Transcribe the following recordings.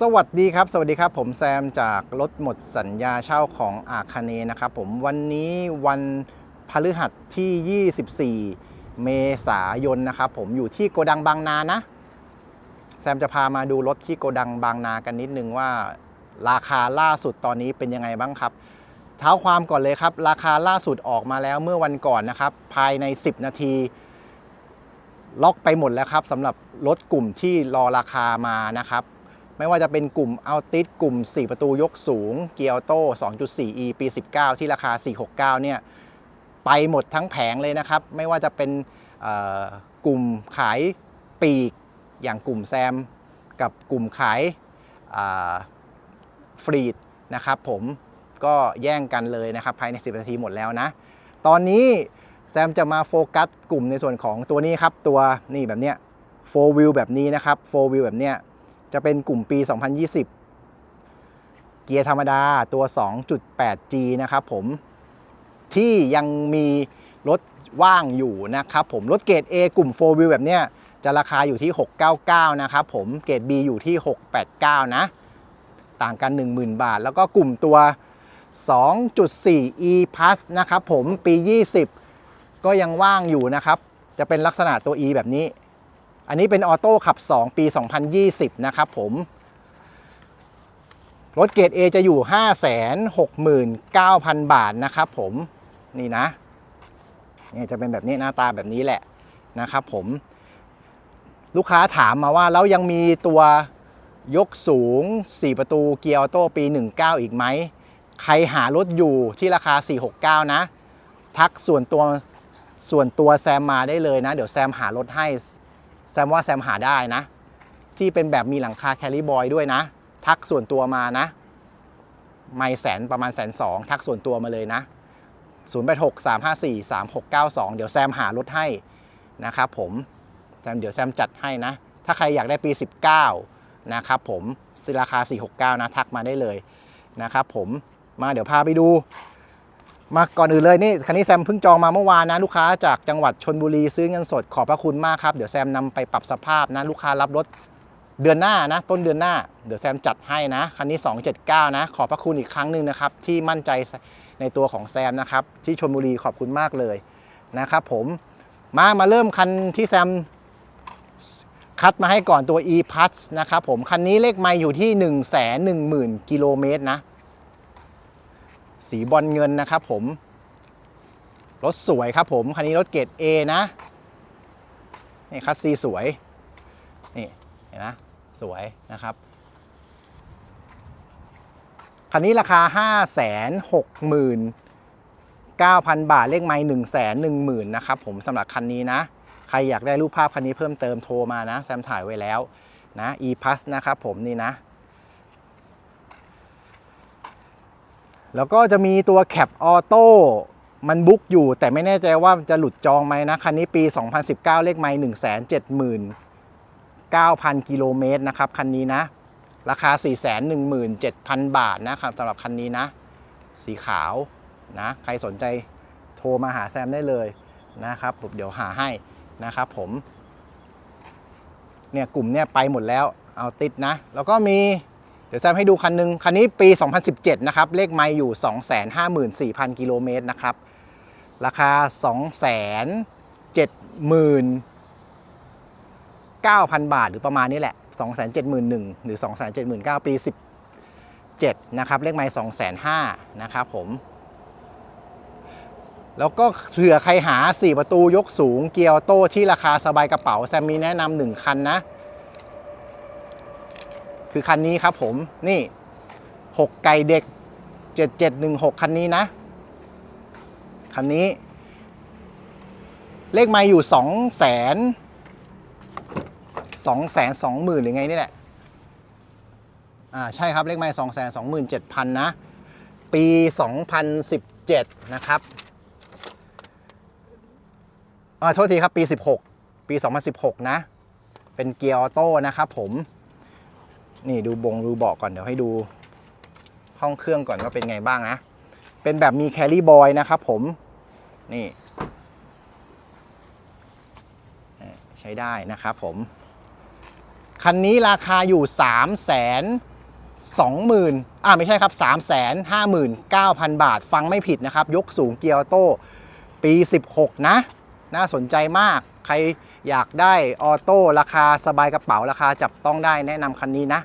สวัสดีครับ สวัสดีครับ ผมแซมจากรถหมดสัญญาเช่าของอาคาเนนะครับผมวันนี้วันพฤหัสที่ 24 เมษายนนะครับผมอยู่ที่โกดังบางนานะ แซมจะพามาดูรถที่โกดังบางนากันนิดนึงว่า ราคาล่าสุดตอนนี้เป็นยังไงบ้างครับ เท้าความก่อนเลยครับ ราคาล่าสุดออกมาแล้วเมื่อวันก่อนนะครับ ภายใน 10 นาทีล็อกไปหมดแล้วครับสำหรับรถกลุ่มที่รอราคามานะครับ ไม่ว่าจะเป็นกลุ่มเอาติสกลุ่ม 4 ประตูยกสูง เกียร์โต้ 2.4e ปี 19 ที่ราคา 469 เนี่ยไปหมดทั้งแผงเลยนะครับ ไม่ว่าจะเป็นกลุ่มขายปีกอย่างกลุ่มแซม กับกลุ่มขายฟรีดนะครับผมก็แย่งกันเลยนะครับภายใน 10 นาทีหมดแล้วนะ ตอนนี้แซมจะมาโฟกัสกลุ่มในส่วนของตัวนี้ครับ ตัวนี่แบบเนี้ย4 wheel แบบนี้นะครับ4 wheel แบบเนี้ย จะเป็นกลุ่มปี 2020 เกียร์ธรรมดาตัว 2.8G นะครับผมที่ยังมีรถว่างอยู่นะครับผมรถเกรด A กลุ่ม 4 wheel แบบเนี้ยจะราคาอยู่ที่ 699 นะครับผมเกรด B อยู่ที่ 689 นะ ต่างกัน 10,000 บาท แล้วก็กลุ่มตัว 2.4 E Plus นะครับผมปี 20 ก็ยังว่างอยู่นะครับ จะเป็นลักษณะตัว E แบบนี้ อันนี้เป็นออโต้ขับ 2 ปี 2020 นะครับผม รถเกรด A จะอยู่ 569,000 บาทนะครับผม นี่นะนี่จะเป็นแบบนี้หน้าตาแบบนี้แหละนะครับผม ลูกค้าถามมาว่าแล้วยังมีตัวยกสูง 4 ประตูเกียร์ออโต้ปี 19 อีกไหม ใครหารถอยู่ที่ราคา 469 นะ ทักส่วนตัวส่วนตัวแซมมาได้เลยนะ เดี๋ยวแซมหารถให้ มว่าแซมหาได้นะ ที่เป็นแบบมีหลังคาแคลิบอยด้วยนะ ทักส่วนตัวมานะ ไม่แสนประมาณแสนสองทักส่วนตัวมาเลยนะ0 8 6 3 5 4 3 6 9 2 เดี๋ยวแซมหารถให้นะครับผมแซมเดี๋ยวแซมจัดให้นะ ถ้าใครอยากได้ปี 19 นะครับผมราคา 469 นะ ทักมาได้เลยนะครับผมมาเดี๋ยวพาไปดู มาก่อนอื่นเลยนี่คันนี้แซมเพิ่งจองมาเมื่อวานนะลูกค้าจากจังหวัดชนบุรีซื้อเงินสดขอบพระคุณมากครับ เดี๋ยวแซมนำไปปรับสภาพนะลูกค้ารับรถเดือนหน้านะ ต้นเดือนหน้า เดี๋ยวแซมจัดให้นะคันนี้ 279 นะ ขอบพระคุณอีกครั้งหนึ่งนะครับ ที่มั่นใจในตัวของแซมนะครับ ที่ชนบุรีขอบคุณมากเลยนะครับผมมามาเริ่มคันที่แซมคัดมาให้ก่อนตัว e p l u s นะครับผมคันนี้เลขไม่อยู่ที่ 1 1 0 0 0 0กิโลเมตรนะ สีบอลเงินนะครับผม รถสวยครับผม คันนี้รถเกรด A นะนี่คัสซีสวย นี่เห็นนะสวยนะครับ คันนี้ราคา 5 6 9 0 0 0 บาทเลขไม่1 1 0 0 0 0นะครับผมสำหรับคันนี้นะ ใครอยากได้รูปภาพคันนี้เพิ่มเติมโทรมานะ แซมถ่ายไว้แล้วนะ e p l u s นะครับผมนี่นะ แล้วก็จะมีตัวแคปออโต้มันบุ๊กอยู่ แต่ไม่แน่ใจว่าจะหลุดจองไหมนะ คันนี้ปี 2019 เลขไม่1 7 9 0 0 กิโลเมตรนะครับ คันนี้นะ ราคา 417,000 บาทนะครับสำหรับคันนี้นะ สีขาวนะ ใครสนใจโทรมาหาแซมได้เลยนะครับผมเดี๋ยวหาให้นะครับผม เนี่ยกลุ่มเนี่ยไปหมดแล้วเอาติดนะ แล้วก็มี เดี๋ยวแซมให้ดูคันหนึง คันนี้ปี 2017 นะครับ เลขไม่อยู่ 254,000 กิโลเมตรนะครับ ราคา 279,000 บาท หรือประมาณนี้แหละ 271,000 หรือ 279,000 ปี 17 นะครับ เลขไม่205,000 นะครับผมแล้วก็เผื่อใครหา 4 ประตูยกสูงเกียร์โต้ที่ราคาสบายกระเป๋า แซมมีแนะนำหนึ่งคันนะ คือคันนี้ครับผมนี่6ไก่เด็ก7716คันนี้นะ คันนี้ เลขไม่อยู่2แสน2แสน2หมื่นหรือไงนี่แหละอ่าใช่ครับเลขไม่2แสน2หมื่น7พันนะ ปี2017นะครับอ่าโทษทีครับ ปี16ปี2016นะ เป็นเกียร์ออโต้นะครับผม นี่ดูบงดูเบาะก่อนเดี๋ยวให้ดูห้องเครื่องก่อนว่าเป็นไงบ้างนะ เป็นแบบมีแครี่บอยนะครับผม นี่ ใช้ได้นะครับผม คันนี้ราคาอยู่3 2 0 0 0 0อ่าไม่ใช่ครับ 3 5 9 0 0 0 บาท ฟังไม่ผิดนะครับ ยกสูงเกียร์ออโต้ปี 16 นะ น่าสนใจมาก ใครอยากได้ออโต้ราคาสบายกระเป๋าราคาจับต้องได้แนะนำคันนี้นะ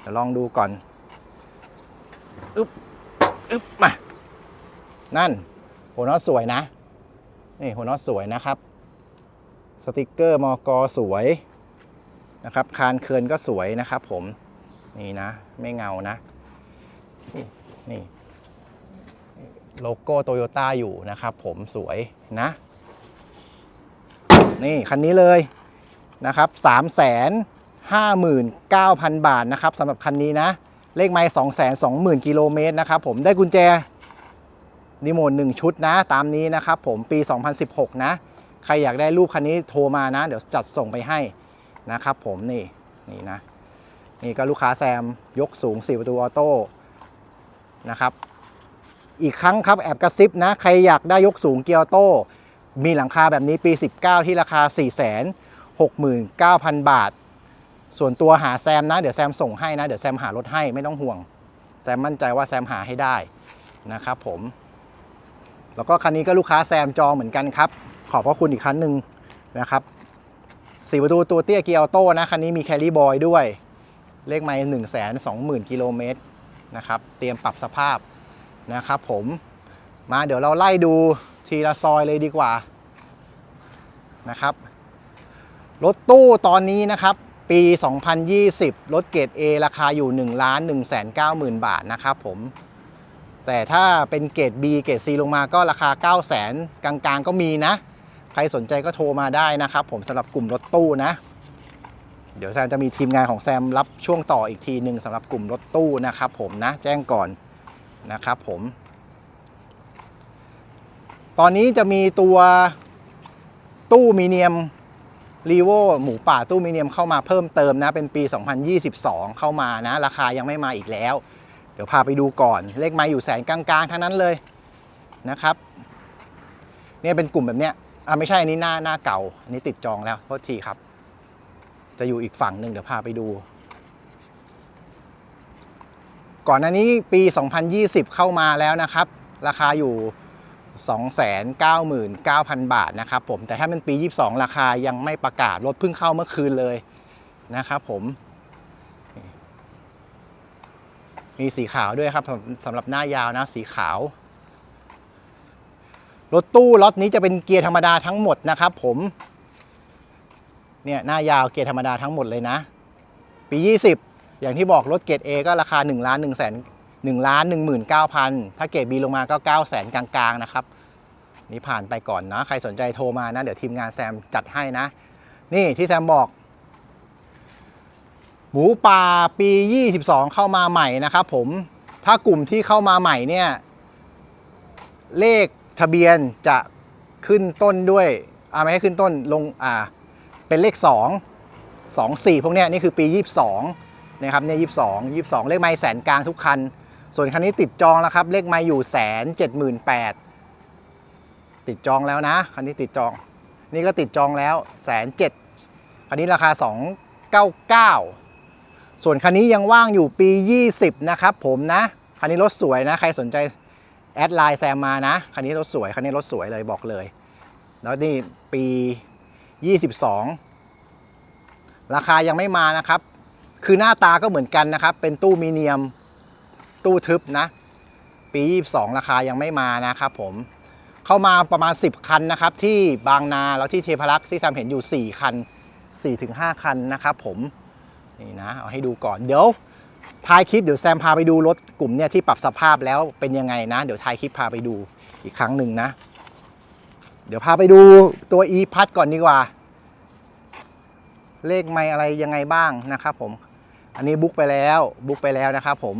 เดี๋ยวลองดูก่อนอึ๊บอึ๊บมา นั่น หัวน็อตสวยนะ นี่หัวน็อตสวยนะครับ สติกเกอร์มอกอสวยนะครับ คานเคินก็สวยนะครับผม นี่นะ ไม่เงานะ นี่นี่โลโก้โตโยต้าอยู่นะครับผมสวยนะ นี่ คันนี้เลยนะครับ3 5 9 0 0 0 บาทนะครับสำหรับคันนี้นะ เลขไม้2 2 0 0 0 0 กิโลเมตรนะครับผมได้กุญแจนิโมนหนึ่งชุดนะ ตามนี้นะครับผมปี 2016 นะ ใครอยากได้รูปคันนี้โทรมานะ เดี๋ยวจัดส่งไปให้นะครับผมนี่นี่นะ นี่ก็ลูกค้าแซมยกสูง 4 ประตูออโต้นะครับ อีกครั้งครับแอบกระซิบนะ ใครอยากได้ยกสูงเกียร์ออโต้ มีหลังคาแบบนี้ปี 19 ที่ราคา 469,000 บาท ส่วนตัวหาแซมนะ เดี๋ยวแซมส่งให้นะ เดี๋ยวแซมหารถให้ไม่ต้องห่วง แซมมั่นใจว่าแซมหาให้ได้นะครับผม แล้วก็คันนี้ก็ลูกค้าแซมจองเหมือนกันครับ ขอบพระคุณอีกครั้งหนึ่งนะครับสี่ประตูตัวเตี้ยเกียร์ออโต้นะ คันนี้มีแครี่บอยด้วย เลขไมล์หนึ่งแสนสองหมื่นกิโลเมตรนะครับ เตรียมปรับสภาพนะครับผม มาเดี๋ยวเราไล่ดูทีละซอยเลยดีกว่านะครับ รถตู้ตอนนี้นะครับ ปี 2020 รถเกรด A ราคาอยู่1ล้าน1 9 0 0 0 0 บาทนะครับผม แต่ถ้าเป็นเกรด B เกรด C ลงมาก็ราคา 9 0 0 0 0กลางๆ ก็มีนะ ใครสนใจก็โทรมาได้นะครับผมสำหรับกลุ่มรถตู้นะ เดี๋ยวแซมจะมีทีมงานของแซมรับช่วงต่ออีกทีหนึ่งสำหรับกลุ่มรถตู้นะครับผมนะ แจ้งก่อนนะครับผม ตอนนี้จะมีตัวตู้มีเนียม รีโวหมูป่าตู้มีเนียมเข้ามาเพิ่มเติมนะ เป็นปี 2022 เข้ามานะ ราคายังไม่มาอีกแล้ว เดี๋ยวพาไปดูก่อน เลขไม้อยู่แสนกลางๆทั้งนั้นเลยนะครับ เนี่ยเป็นกลุ่มแบบเนี้ยอ่าไม่ใช่อันนี้หน้าหน้าเก่า อันนี้ติดจองแล้วโทษทีครับ จะอยู่อีกฝั่งหนึ่งเดี๋ยวพาไปดู ก่อนหน้านี้ปี 2020 เข้ามาแล้วนะครับ ราคาอยู่ 299,000 บาทนะครับผมแต่ถ้าเป็นปี 22 ราคายังไม่ประกาศรถเพิ่งเข้าเมื่อคืนเลยนะครับผม มีสีขาวด้วยครับสำหรับหน้ายาวนะสีขาว รถตู้ล็อตนี้จะเป็นเกียร์ธรรมดาทั้งหมดนะครับผม เนี่ยหน้ายาวเกียร์ธรรมดาทั้งหมดเลยนะ ปี 20 อย่างที่บอกรถเกียรด A ก็ราคา1ล้าน1แสน 1ล้าน19,000 ถ้าเกรด B ลงมาก็9แสนกลางๆ นะครับ นี่ผ่านไปก่อนนะ ใครสนใจโทรมานะ เดี๋ยวทีมงานแซมจัดให้นะ นี่ที่แซมบอก หมูป่าปี 22 เข้ามาใหม่นะครับผม ถ้ากลุ่มที่เข้ามาใหม่เนี่ย เลขทะเบียนจะขึ้นต้นด้วยอ่าไม่ให้ขึ้นต้นลงอ่าเป็นเลข 2 2 4 พวกเนี้ยนี่คือปี 22นะครับเนี่ย22 22 เลขไม้แสนกลางทุกคัน ส่วนคันนี้ติดจองแล้วครับ เลขไม้อยู่แสนเจ็ดหมื่นแปดติดจองแล้วนะคันนี้ติดจอง นี่ก็ติดจองแล้วแสนเจ็ดคันนี้ราคา 299 ส่วนคันนี้ยังว่างอยู่ปี 20 นะครับผมนะ คันนี้รถสวยนะ ใครสนใจแอดไลน์แซมมานะ คันนี้รถสวย คันนี้รถสวยเลยบอกเลย แล้วนี่ปี 22 ราคายังไม่มานะครับ คือหน้าตาก็เหมือนกันนะครับ เป็นตู้มีเนียม ตู้ทึบนะ ปี 22 ราคายังไม่มานะครับผมเข้ามาประมาณ 10 คันนะครับ ที่บางนาแล้วที่เทพรักษ์ที่แซมเห็นอยู่ 4 คัน 4-5 คันนะครับผมนี่นะเอาให้ดูก่อนเดี๋ยวท้ายคลิปเดี๋ยวแซมพาไปดูรถกลุ่มเนี่ยที่ปรับสภาพแล้วเป็นยังไงนะ เดี๋ยวท้ายคลิปพาไปดูอีกครั้งหนึ่งนะ เดี๋ยวพาไปดูตัว e พัดก่อนดีกว่า เลขไม่อะไรยังไงบ้างนะครับผม อันนี้บุ๊กไปแล้วบุ๊กไปแล้วนะครับผม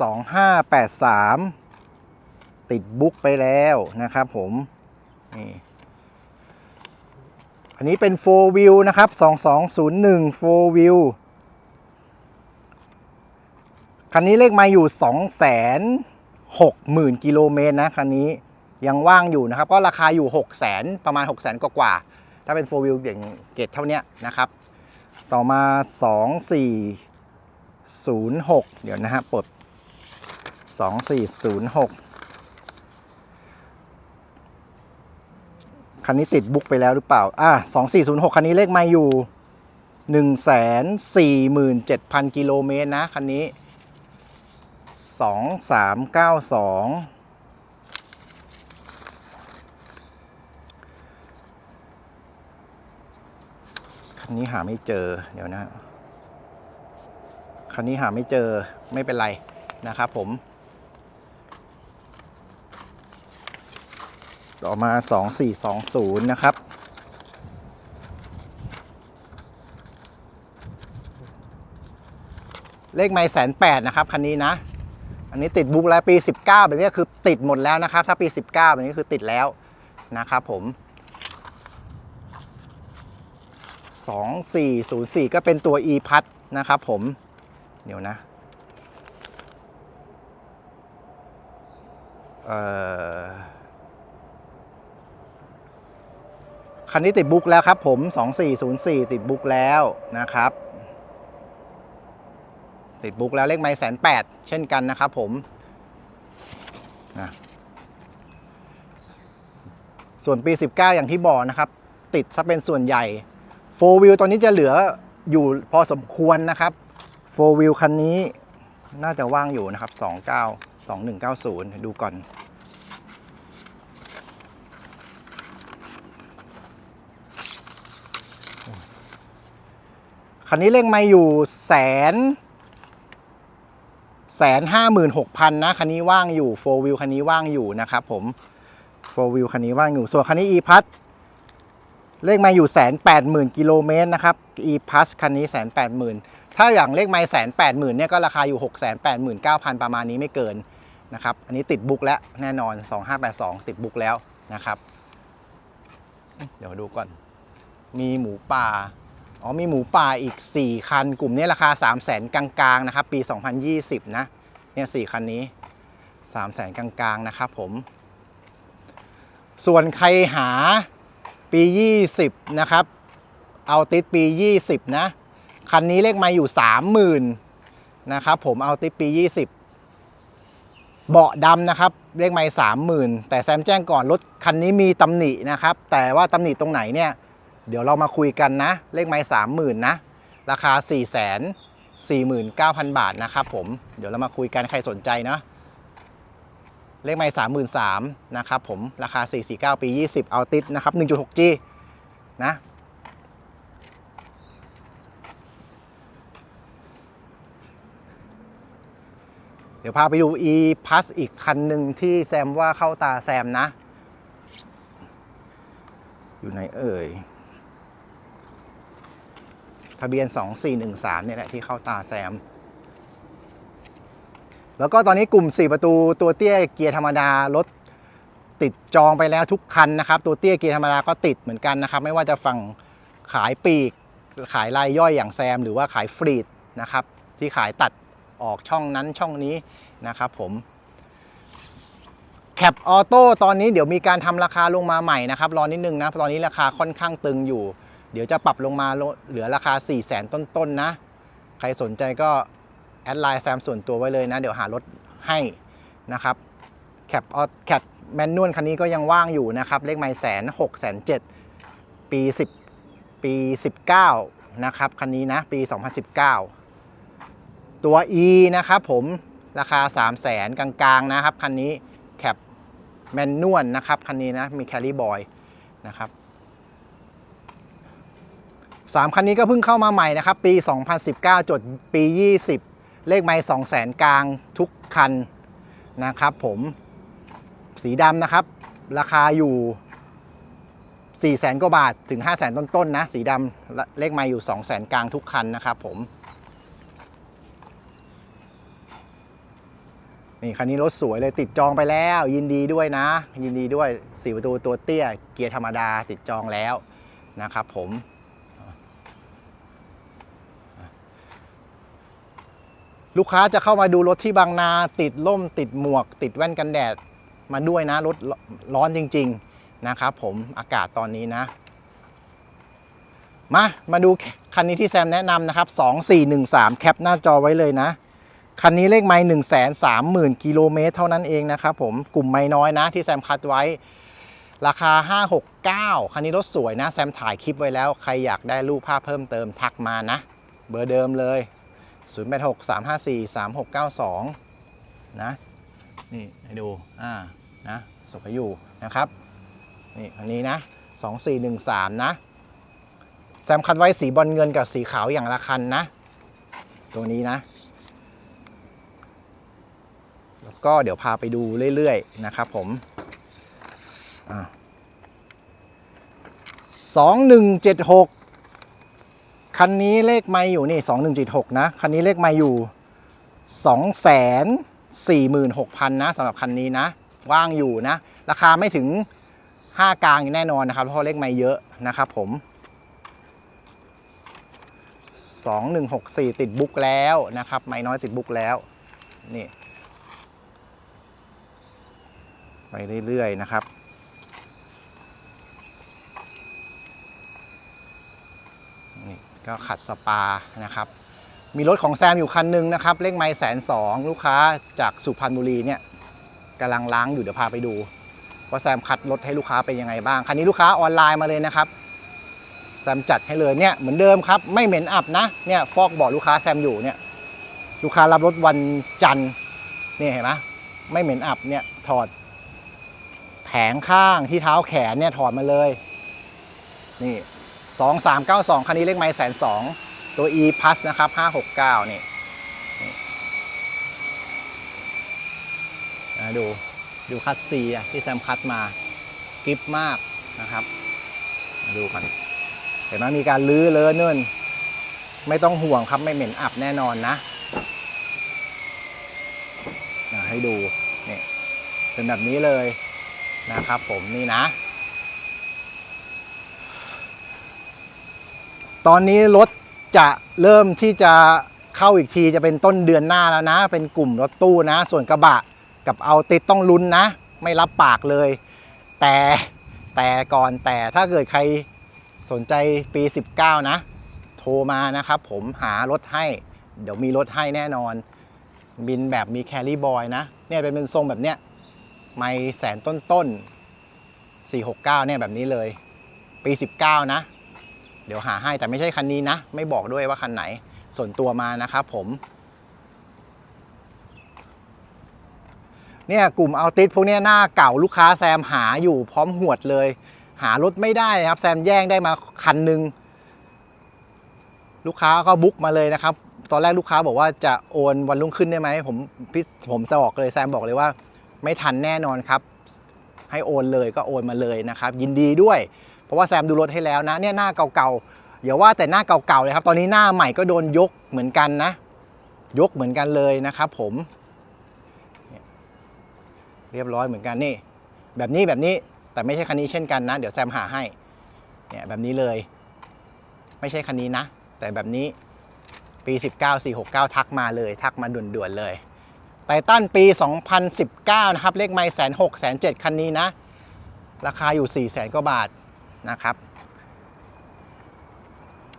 2583 ติดบุ๊กไปแล้วนะครับผมนี่อันนี้เป็น4 wheel นะครับ 2201 4 wheel คันนี้เลขมาอยู่ 260,000กิโลเมตรนะ คันนี้ยังว่างอยู่นะครับ ก็ราคาอยู่ 600,000ประมาณ600,000กว่าๆถ้าเป็น4 wheel อย่างเกรดเท่านี้นะครับ ต่อมา 2406 เดี๋ยวนะฮะปลด 2406คันนี้ติดบุ๊กไปแล้วหรือเปล่า อะ2406คันนี้เลขไม่อยู่147,000กิโลเมตรนะคันนี้2392คันนี้หาไม่เจอ เดี๋ยวนะ คันนี้หาไม่เจอไม่เป็นไรนะครับผม ต่อมา 2420 นะครับ เลขไม่แสนแปดนะครับ คันนี้นะ อันนี้ติดบุ๊กแล้วปี 19 แบบนี้คือติดหมดแล้วนะครับ ถ้าปี 19 แบบนี้คือติดแล้วนะครับผม 2404 ก็เป็นตัว e พัดนะครับผม เดี๋ยวนะเอ่อ คันนี้ติดบุ๊กแล้วครับผม 2404 ติดบุ๊กแล้วนะครับ ติดบุ๊กแล้วเลขไม้แสนแปดเช่นกันนะครับผมส่วนปี 19 อย่างที่บอกนะครับ ติดซะเป็นส่วนใหญ่โฟวิลตอนนี้จะเหลืออยู่พอสมควรนะครับโฟวิลคันนี้น่าจะว่างอยู่นะครับ 29 2190 ดูก่อน คันนี้เลขไม่อยู่แสนแสนห้าหมื่นหกพันนะคันนี้ว่างอยู่โฟวิลคันนี้ว่างอยู่นะครับผมโฟวิลคันนี้ว่างอยู่ ส่วนคันนี้ e พัทเลขไม่อยู่แสนแปดหมื่นกิโลเมตรนะครับ e พัสคันนี้แสนแปดหมื่นถ้าอย่างเลขไม่แสนแปดหมื่นเนี่ยก็ราคาอยู่หกแสนแปดหมื่นเก้าพันประมาณนี้ไม่เกินนะครับ อันนี้ติดบุกแล้วแน่นอน2582ติดบุกแล้วนะครับ เดี๋ยวดูก่อน มีหมูป่า อ๋อมีหมูป่าอีก 4 คัน กลุ่มนี้ราคา 3 0 0แสนกลางๆนะครับปี 2020 นะเนี่ยสคันนี้ 3 0 0แสนกลางๆนะครับผม ส่วนใครหาปี 20 นะครับ เอาติดปี 20 นะ คันนี้เลขมาอยู่ 30,000 นะครับผมเอาติดปี 20เบาะดำนะครับเลขไม้สามหมื่นแต่แซมแจ้งก่อนรถคันนี้มีตำหนินะครับ แต่ว่าตำหนิตรงไหนเนี่ย เดี๋ยวเรามาคุยกันนะ เลขไม้สามหมื่นนะ ราคา4ี่แสนสี่หมื่นเก้าพันบาทนะครับผม เดี๋ยวเรามาคุยกันใครสนใจนะเลขไม้สามหมื่นสามนะครับผม ราคา 449 ปี 20 เอาติดนะครับ 1.6G นะ เดี๋ยวพาไปดู e plus อีกคันหนึ่งที่แซมว่าเข้าตาแซมนะ อยู่ไหนเอ่ย ทะเบียน 2413เนี่ยแหละที่เข้าตาแซม แล้วก็ตอนนี้กลุ่ม 4 ประตูตัวเตี้ยเกียร์ธรรมดารถติดจองไปแล้วทุกคันนะครับ ตัวเตี้ยเกียร์ธรรมดาก็ติดเหมือนกันนะครับ ไม่ว่าจะฝั่งขายปีก ขายรายย่อยอย่างแซม หรือว่าขายฟรีดนะครับ ที่ขายตัดออกช่องนั้นช่องนี้นะครับผมแคปออโต้ตอนนี้เดี๋ยวมีการทำราคาลงมาใหม่นะครับ รอนิดนึงนะ ตอนนี้ราคาค่อนข้างตึงอยู่ เดี๋ยวจะปรับลงมาเหลือราคา 4 0 0 0 0 0 ต้นๆนะ ใครสนใจก็แอดไลน์แซมส่วนตัวไว้เลยนะ เดี๋ยวหารถให้นะครับแคปออแคปแมนนวลคันนี้ก็ยังว่างอยู่นะครับ เลขไมล์แสนหกแสนเจ็ดปี 10 ปี 19 นะครับ คันนี้นะ ปี 2019 ตัว E นะครับผมราคา 3 0 0แสนกลางๆนะครับ คันนี้แคปแมนนวลนะครับ คันนี้นะ มีแคลรี่บอยนะครับ สามคันนี้ก็เพิ่งเข้ามาใหม่นะครับ ปี 2019 จดปี 20 เลขไมล์2 0 0แสนกลางทุกคันนะครับผมสีดำนะครับ ราคาอยู่ 4 0 0แสนกว่าบาทถึง 5 0 0แสนต้นๆนะ สีดำเลขไมล์อยู่ 2 0 0แสนกลางทุกคันนะครับผมนี่คันนี้รถสวยเลยติดจองไปแล้ว ยินดีด้วยนะ ยินดีด้วยสี่ประตูตัวเตี้ยเกียร์ธรรมดาติดจองแล้วนะครับผม ลูกค้าจะเข้ามาดูรถที่บางนาติดล่มติดหมวก ติดแว่นกันแดดมาด้วยนะ รถร้อนจริง ๆ นะครับผมอากาศตอนนี้นะ มา มาดูคันนี้ที่แซมแนะนำนะครับ 2413 แคปหน้าจอไว้เลยนะ คันนี้เลขไม้1 3 0 0 0 0 กิโลเมตรเท่านั้นเองนะครับผมกลุ่มไม่น้อยนะ ที่แซมคัดไว้ ราคา 569 คันนี้รถสวยนะ แซมถ่ายคลิปไว้แล้ว ใครอยากได้รูปภาพเพิ่มเติมทักมานะ เบอร์เดิมเลย 0 8 6 3 5 4 3 6 9 2 นะ นี่ให้ดู อ่า นะสกอยู่นะครับ นี่อันนี้นะ 2413 นะ แซมคัดไว้สีบอลเงินกับสีขาวอย่างละคันนะ ตัวนี้นะ แล้วก็เดี๋ยวพาไปดูเรื่อย ๆ นะครับผมอ่า2176 คันนี้เลขไม่อยู่นี่สองหนึ่งจ็ดหกนะ คันนี้เลขไม่อยู่สองแสนสี่หมื่นหกพันนะสำหรับคันนี้นะ ว่างอยู่นะ ราคาไม่ถึง5กลางแน่นอนนะครับ เพราะเลขไม่เยอะนะครับผม2164ติดบุ๊กแล้วนะครับ ไม่น้อยติดบุ๊กแล้ว นี่ ไปเรื่อยๆนะครับ นี่ ก็ขัดสปานะครับ มีรถของแซมอยู่คันหนึ่งนะครับเลขไม้แสนสองลูกค้าจากสุพรรณบุรีเนี่ยกำลังล้างอยู่เดี๋ยวพาไปดูว่าแซมคัดรถให้ลูกค้าเป็นยังไงบ้างคันนี้ลูกค้าออนไลน์มาเลยนะครับแซมจัดให้เลยเนี่ยเหมือนเดิมครับ ไม่เหม็นอับนะเนี่ยฟอกบอกลูกค้าแซมอยู่เนี่ยลูกค้ารับรถวันจันทร์นี่เห็นไหมไม่เหม็นอับเนี่ยถอดแผงข้างที่เท้าแขนเนี่ยถอดมาเลย นี่ สองสามเก้าสองคันนี้เลขไม้แสนสองตัว e plus นะครับห้าหกเก้านี่นะดู ดูคัดซีอะที่แซมคัดมากิฟมากนะครับ ดูกันเห็นไหมมีการลื้อเลยเนิ่น ไม่ต้องห่วงครับไม่เหม็นอับแน่นอนนะอะให้ดูเนี่ยเป็นแบบนี้เลยนะครับผมนี่นะ ตอนนี้รถจะเริ่มที่จะเข้าอีกทีจะเป็นต้นเดือนหน้าแล้วนะ เป็นกลุ่มรถตู้นะ ส่วนกระบะกับเอาติดต้องลุ้นนะ ไม่รับปากเลย แต่แต่ก่อนแต่ถ้าเกิดใครสนใจปี 19 นะ โทรมานะครับ ผมหารถให้ เดี๋ยวมีรถให้แน่นอน บินแบบมีแคลรี่บอยนะ เนี่ยเป็นเป็นทรงแบบเนี้ยไม่แสนต้นต้น469 เนี่ยแบบนี้เลย ปี 19 นะ ดี๋ยวหาให้แต่ไม่ใช่คันนี้นะ ไม่บอกด้วยว่าคันไหน ส่วนตัวมานะครับผม เนี่ยกลุ่มเอาติสพวกนี้หน้าเก่าลูกค้าแซมหาอยู่พร้อมหวดเลย หารถไม่ได้นะครับ แซมแย่งได้มาคันหนึ่งลูกค้าก็บุ๊กมาเลยนะครับ ตอนแรกลูกค้าบอกว่าจะโอนวันรุ่งขึ้นได้ไหมผมพี่ผมจะบอกเลยแซมบอกเลยว่า ไม่ทันแน่นอนครับ ให้โอนเลยก็โอนมาเลยนะครับ ยินดีด้วย เพราะว่าแซมดูรถให้แล้วนะเนี่ยหน้าเก่าๆอย่าว่าแต่หน้าเก่าๆเลยครับ ตอนนี้หน้าใหม่ก็โดนยกเหมือนกันนะ ยกเหมือนกันเลยนะครับผมเรียบร้อยเหมือนกันนี่ แบบนี้แบบนี้แต่ไม่ใช่คันนี้เช่นกันนะ เดี๋ยวแซมหาให้เนี่ยแบบนี้เลย ไม่ใช่คันนี้นะ แต่แบบนี้ปี 19 469 ทักมาเลย ทักมาด่วนๆเลยไททันปี 2019 นะครับ เลขไม่แสนหกแสนเจ็ดคันนี้นะ ราคาอยู่4 0 0แสนกว่าบาท นะครับ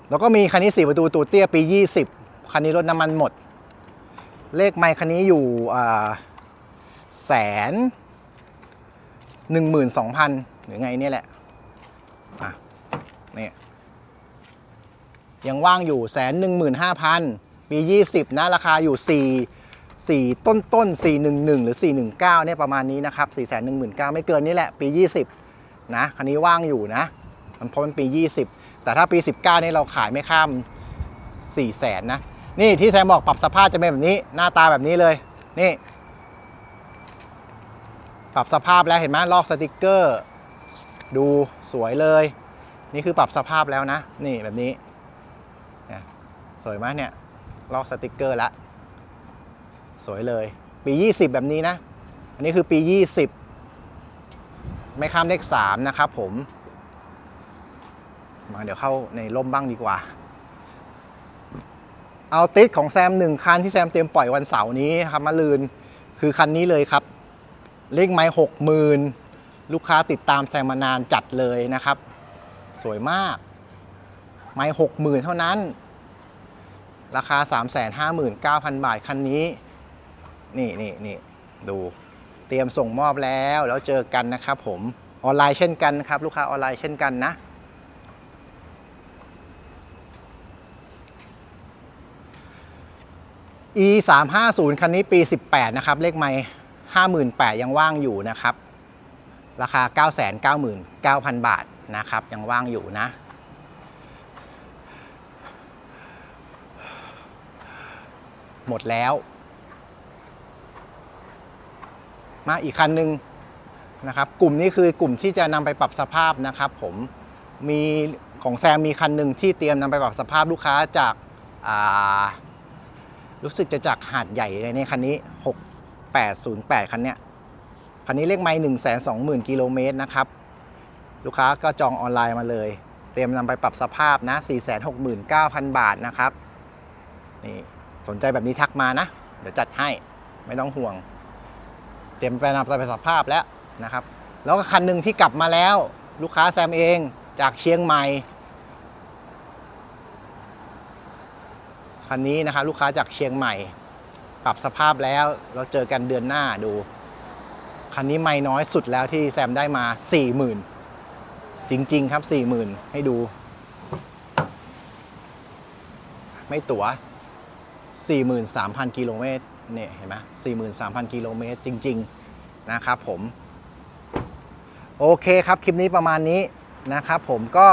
แล้วก็มีคันนี้4ประตูตูเตี้ยปี 20 คันนี้รถน้ำมันหมด เลขไมค์คันนี้อยู่แสนหนึ่งหมื่นสองพันหรือไงนี่แหละอะนี่ยังว่างอยู่แสนหนึ่งหมื่นห้าพันปี20นะ ราคาอยู่4 4ต้นต้น411หรือ419เนี่ยประมาณนี้นะครับ4 1 9 0 0 0ไม่เกินนี่แหละ ปี20 นะคันนี้ว่างอยู่นะ มันเพราะมันปี 20 แต่ถ้าปี 19เนี่เราขายไม่ข้าม4แสนนะ นี่ที่แซมบอกปรับสภาพจะเป็นแบบนี้ หน้าตาแบบนี้เลย นี่ ปรับสภาพแล้วเห็นไหมลอกสติกเกอร์ ดูสวยเลย นี่คือปรับสภาพแล้วนะ นี่แบบนี้ สวยไหมเนี่ยลอกสติกเกอร์ล้วสวยเลย ปี 20 แบบนี้นะ อันนี้คือปี 20 ไม่ข้ามเลข3นะครับผมมาเดี๋ยวเข้าในร่มบ้างดีกว่า เอาติดของแซมหนึ่งคันที่แซมเตรียมปล่อยวันเสาร์นี้ครับมาลืนคือคันนี้เลยครับ เลขไม้หกหมื่นลูกค้าติดตามแซมมานานจัดเลยนะครับ สวยมาก ไม่หกหมื่นเท่านั้น ราคา 3 5 9 0 0 0 บาทคันนี้ นี่นี่นี่ดู เตรียมส่งมอบแล้วแล้วเจอกันนะครับผมออนไลน์เช่นกันครับ ลูกค้าออนไลน์เช่นกันนะ e 3 5 0คันนี้ปี18นะครับ เลขไม่58,000ยังว่างอยู่นะครับ ราคา999,000บาทนะครับ ยังว่างอยู่นะ หมดแล้ว มาอีกคันหนึ่งนะครับ กลุ่มนี้คือกลุ่มที่จะนำไปปรับสภาพนะครับ ผมมีของแซมมีคันหนึ่งที่เตรียมนำไปปรับสภาพลูกค้าจาการู้สึกจะจากหาดใหญ่ในคันนี้ 6808 คันเนี้ยคันนี้เลขไม่หนึ่งแสนสองหมื่นกิโลเมตรนะครับ ลูกค้าก็จองออนไลน์มาเลย เตรียมนำไปปรับสภาพนะ 469,000 บาทนะครับ นี่สนใจแบบนี้ทักมานะ เดี๋ยวจัดให้ไม่ต้องห่วง เตรียมไปนำไปสภาพแล้วนะครับ แล้วก็คันหนึ่งที่กลับมาแล้ว ลูกค้าแซมเองจากเชียงใหม่คันนี้นะครับลูกค้าจากเชียงใหม่ ปรับสภาพแล้วเราเจอกันเดือนหน้าดู คันนี้ไม่น้อยสุดแล้วที่แซมได้มา 40,000 จริง ๆ ครับ 40,000 ให้ดู ไม่ตัว๋ว 43,000 กิโลเมตร เนี่ยเห็นไหม43,000กิโลเมตรจริง ๆ นะครับผม โอเคครับ คลิปนี้ประมาณนี้นะครับผมก็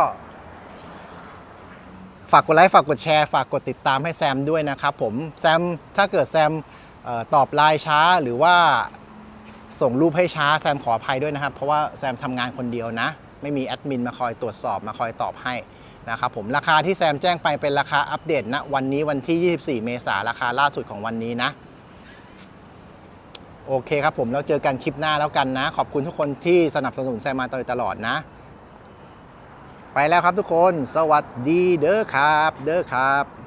ฝากกดไลค์ ฝากกดแชร์ ฝากกดติดตามให้แซมด้วยนะครับผม แซม ถ้าเกิดแซมออตอบไลน์ช้าหรือว่าส่งรูปให้ช้าแซมขออภัยด้วยนะครับ เพราะว่าแซมทำงานคนเดียวนะ ไม่มีแอดมินมาคอยตรวจสอบมาคอยตอบให้นะครับผมราคาที่แซมแจ้งไปเป็นราคาอัปเดตณวันนี้วันที่ 24 เมษาราคาล่าสุดของวันนี้นะ โอเคครับผมแล้วเจอกันคลิปหน้าแล้วกันนะ ขอบคุณทุกคนที่สนับสนุนแซมมาโดยตลอดนะ ไปแล้วครับทุกคน สวัสดีเด้อครับ เด้อครับ